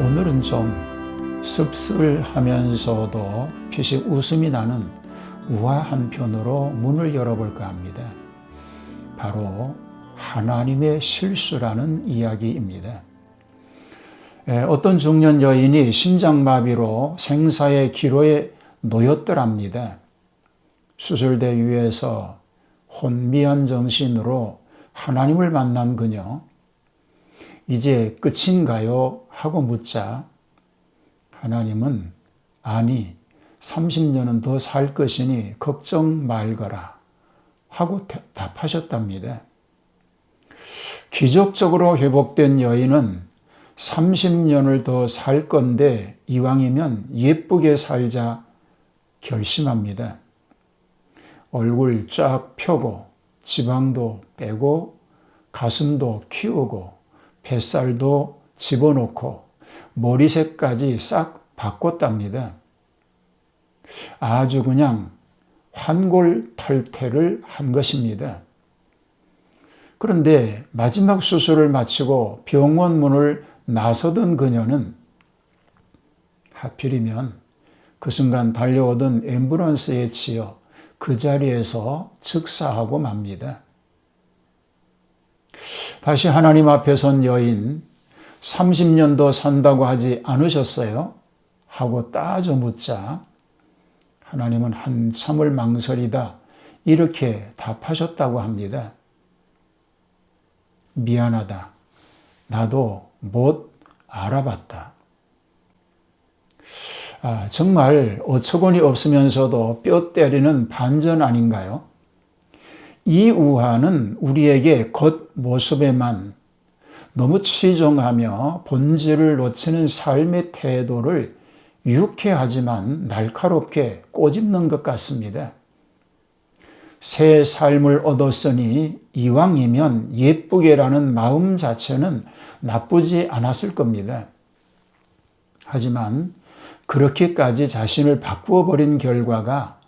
오늘은 좀 씁쓸하면서도 피식 웃음이 나는 우아한 편으로 문을 열어볼까 합니다. 바로 하나님의 실수라는 이야기입니다. 에, 어떤 중년 여인이 심장마비로 생사의 기로에 놓였더랍니다. 수술대 위에서 혼미한 정신으로 하나님을 만난 그녀. 이제 끝인가요? 하고 묻자 하나님은 아니 30년은 더 살 것이니 걱정 말거라 하고 답하셨답니다. 기적적으로 회복된 여인은 30년을 더 살 건데 이왕이면 예쁘게 살자 결심합니다. 얼굴 쫙 펴고 지방도 빼고 가슴도 키우고 뱃살도 집어넣고 머리색까지 싹 바꿨답니다. 아주 그냥 환골탈태를 한 것입니다. 그런데 마지막 수술을 마치고 병원 문을 나서던 그녀는 하필이면 그 순간 달려오던 앰뷸런스에 치여 그 자리에서 즉사하고 맙니다. 다시 하나님 앞에 선 여인, 30년 더 산다고 하지 않으셨어요? 하고 따져 묻자, 하나님은 한참을 망설이다, 이렇게 답하셨다고 합니다. 미안하다. 나도 못 알아봤다. 아, 정말 어처구니 없으면서도 뼈 때리는 반전 아닌가요? 이 우화는 우리에게 겉모습에만 너무 치중하며 본질을 놓치는 삶의 태도를 유쾌하지만 날카롭게 꼬집는 것 같습니다. 새 삶을 얻었으니 이왕이면 예쁘게라는 마음 자체는 나쁘지 않았을 겁니다. 하지만 그렇게까지 자신을 바꾸어 버린 결과가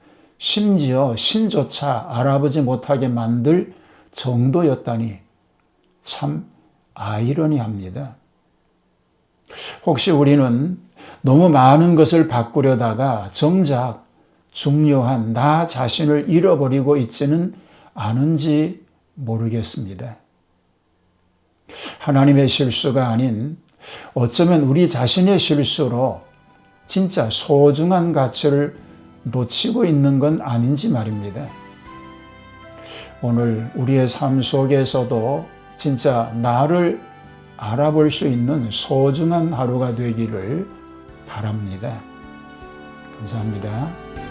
심지어 신조차 알아보지 못하게 만들 정도였다니 참 아이러니합니다. 혹시 우리는 너무 많은 것을 바꾸려다가 정작 중요한 나 자신을 잃어버리고 있지는 않은지 모르겠습니다. 하나님의 실수가 아닌 어쩌면 우리 자신의 실수로 진짜 소중한 가치를 놓치고 있는 건 아닌지 말입니다. 오늘 우리의 삶 속에서도 진짜 나를 알아볼 수 있는 소중한 하루가 되기를 바랍니다. 감사합니다.